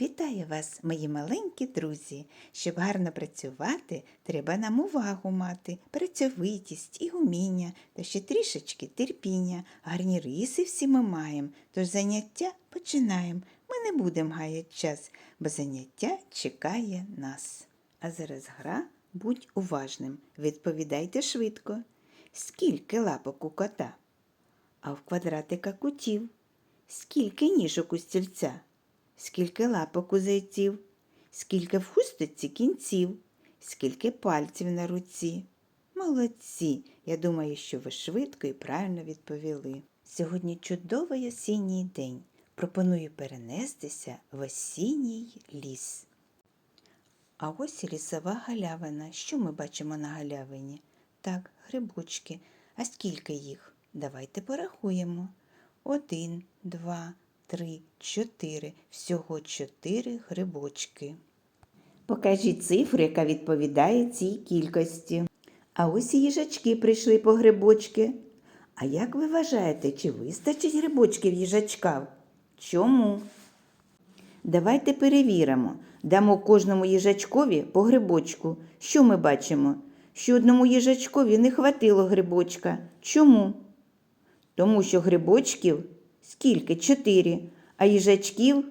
Вітаю вас, мої маленькі друзі! Щоб гарно працювати, треба нам увагу мати, працьовитість і уміння, та ще трішечки терпіння. Гарні риси всі ми маємо, тож заняття починаємо. Ми не будемо гаяти час, бо заняття чекає нас. А зараз гра будь уважним. Відповідайте швидко. Скільки лапок у кота? А в квадратика кутів? Скільки ніжок у стільця? Скільки лапок у зайців, скільки в хустиці кінців, скільки пальців на руці. Молодці! Я думаю, що ви швидко і правильно відповіли. Сьогодні чудовий осінній день. Пропоную перенестися в осінній ліс. А ось лісова галявина. Що ми бачимо на галявині? Так, грибочки. А скільки їх? Давайте порахуємо. Один, два, три, чотири. Всього чотири грибочки. Покажіть цифру, яка відповідає цій кількості. А ось їжачки прийшли по грибочки. А як ви вважаєте, чи вистачить грибочків їжачкам? Чому? Давайте перевіримо. Дамо кожному їжачкові по грибочку. Що ми бачимо? Що одному їжачкові не хватило грибочка. Чому? Тому що грибочків скільки? Чотири. А їжачків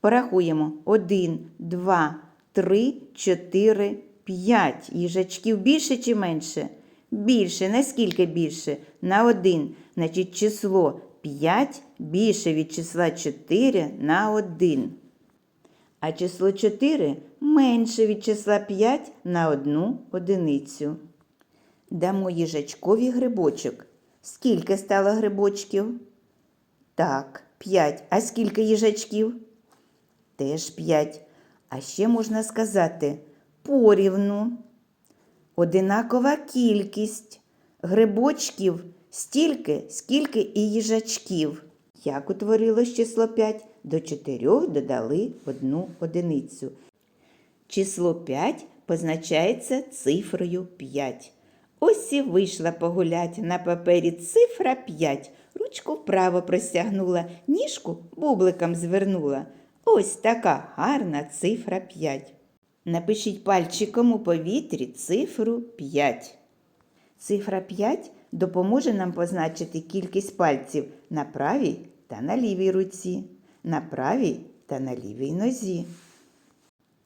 порахуємо. Один, два, три, чотири, п'ять. Їжачків більше чи менше? Більше. Наскільки більше? На один. Значить, число 5 більше від числа 4 на 1. А число 4 менше від числа 5 на одну одиницю. Дамо їжачкові грибочок. Скільки стало грибочків? Так, 5. А скільки їжачків? Теж 5. А ще можна сказати порівну. Одинакова кількість грибочків стільки, скільки і їжачків. Як утворилось число 5? До 4 додали одну одиницю. Число 5 позначається цифрою 5. Ось і вийшла погулять на папері цифра 5. Ручку вправо простягнула, ніжку бубликом звернула. Ось така гарна цифра 5. Напишіть пальчиком у повітрі цифру 5. Цифра 5 допоможе нам позначити кількість пальців на правій та на лівій руці, на правій та на лівій нозі.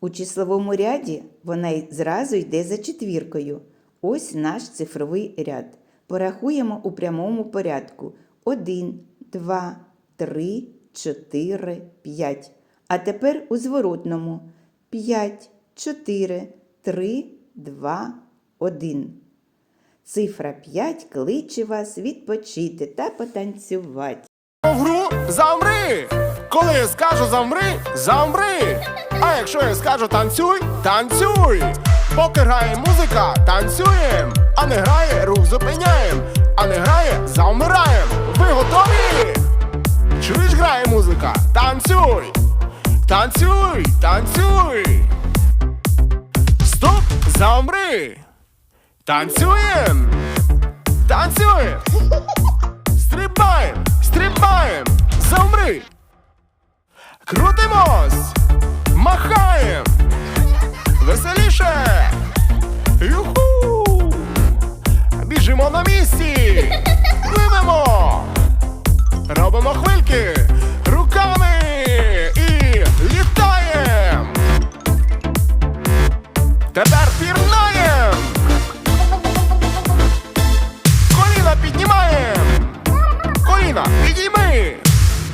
У числовому ряді вона зразу йде за четвіркою. Ось наш цифровий ряд. Порахуємо у прямому порядку. 1, 2, 3, 4, 5. А тепер у зворотному. 5, 4, 3, 2, 1. Цифра 5 кличе вас відпочити та потанцювати. В гру замри! Коли я скажу замри, замри! А якщо я скажу танцюй, танцюй! Поки грає музика, танцюєм! А не грає, рух зупиняєм! А не грає, замираєм! Ви готові? Чуєш, грає музика? Танцюй! Танцюй! Танцюй! Стоп! Замри! Танцюєм! Танцюєм! Стрибаєм! Стрибаєм! Замри! Крутимось! Махаєм! Веселіше!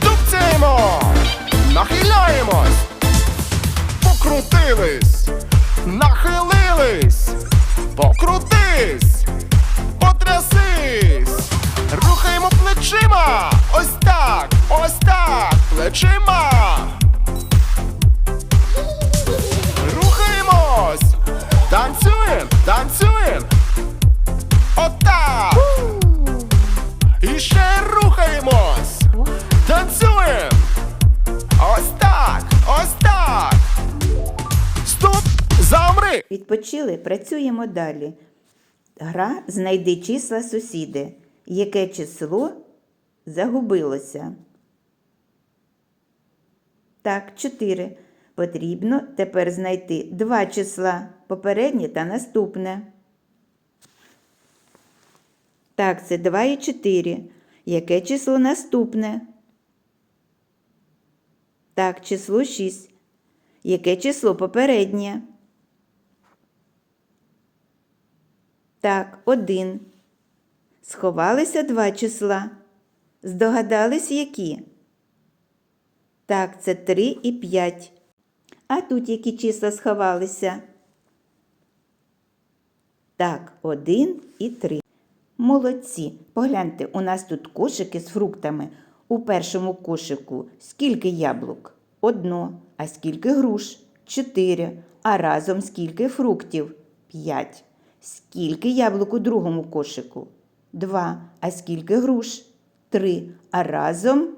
Тупцяємо! Нахиляємось! Покрутились! Нахилились! Покрутись! Потрясись! Рухаємо плечима! Ось так! Ось так! Плечима! Відпочили, працюємо далі. Гра знайди числа сусіди. Яке число загубилося? Так, 4. Потрібно тепер знайти два числа попереднє та наступне. Так, це 2 і 4. Яке число наступне? Так, число 6. Яке число попереднє? Так, 1. Сховалися два числа. Здогадались, які? Так, це 3 і 5. А тут які числа сховалися? Так, 1 і 3. Молодці. Погляньте, у нас тут кошики з фруктами. У першому кошику скільки яблук? Одно. А скільки груш? Чотири. А разом скільки фруктів? П'ять. Скільки яблук у другому кошику? Два. А скільки груш? Три. А разом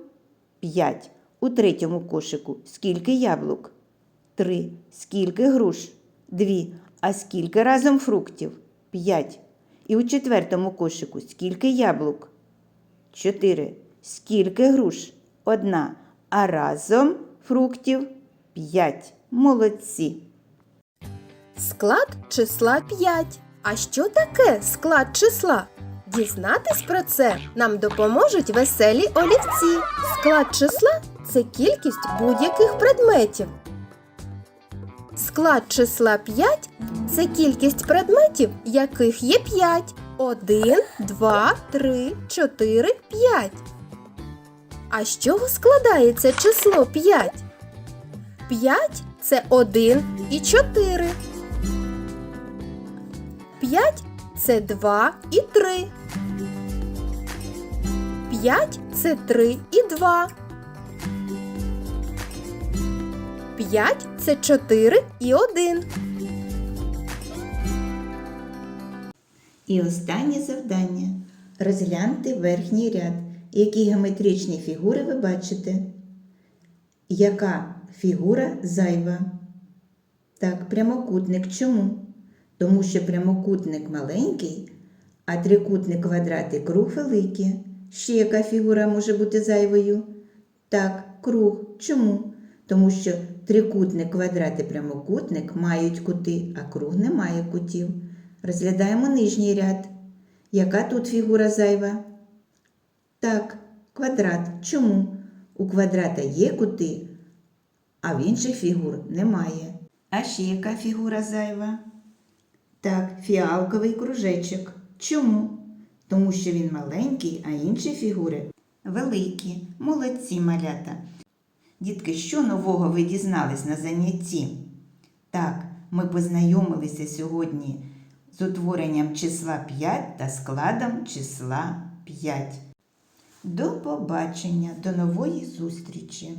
п'ять. У третьому кошику скільки яблук? Три. Скільки груш? Дві. А скільки разом фруктів? П'ять. І у четвертому кошику скільки яблук? Чотири. Скільки груш? Одна. А разом фруктів п'ять. Молодці. Склад числа 5. А що таке склад числа? Дізнатись про це нам допоможуть веселі олівці. Склад числа це кількість будь-яких предметів. Склад числа 5 це кількість предметів, яких є 5. 1, 2, 3, 4, 5. А з чого складається число 5? 5 це 1 і 4. 5 це 2 і 3. 5 це 3 і 2. 5 це 4 і 1. І останнє завдання. Розгляньте верхній ряд. Які геометричні фігури ви бачите? Яка фігура зайва? Так, прямокутник. Чому? Тому що прямокутник маленький, а трикутник, квадрат і круг великі. Ще яка фігура може бути зайвою? Так, круг. Чому? Тому що трикутник, квадрат і прямокутник мають кути, а круг не має кутів. Розглядаємо нижній ряд. Яка тут фігура зайва? Так, квадрат. Чому? У квадрата є кути, а в інших фігур немає. А ще яка фігура зайва? Так, фіалковий кружечок. Чому? Тому що він маленький, а інші фігури великі. Молодці малята. Дітки, що нового ви дізнались на занятті? Так, ми познайомилися сьогодні з утворенням числа 5 та складом числа 5. До побачення, до нової зустрічі!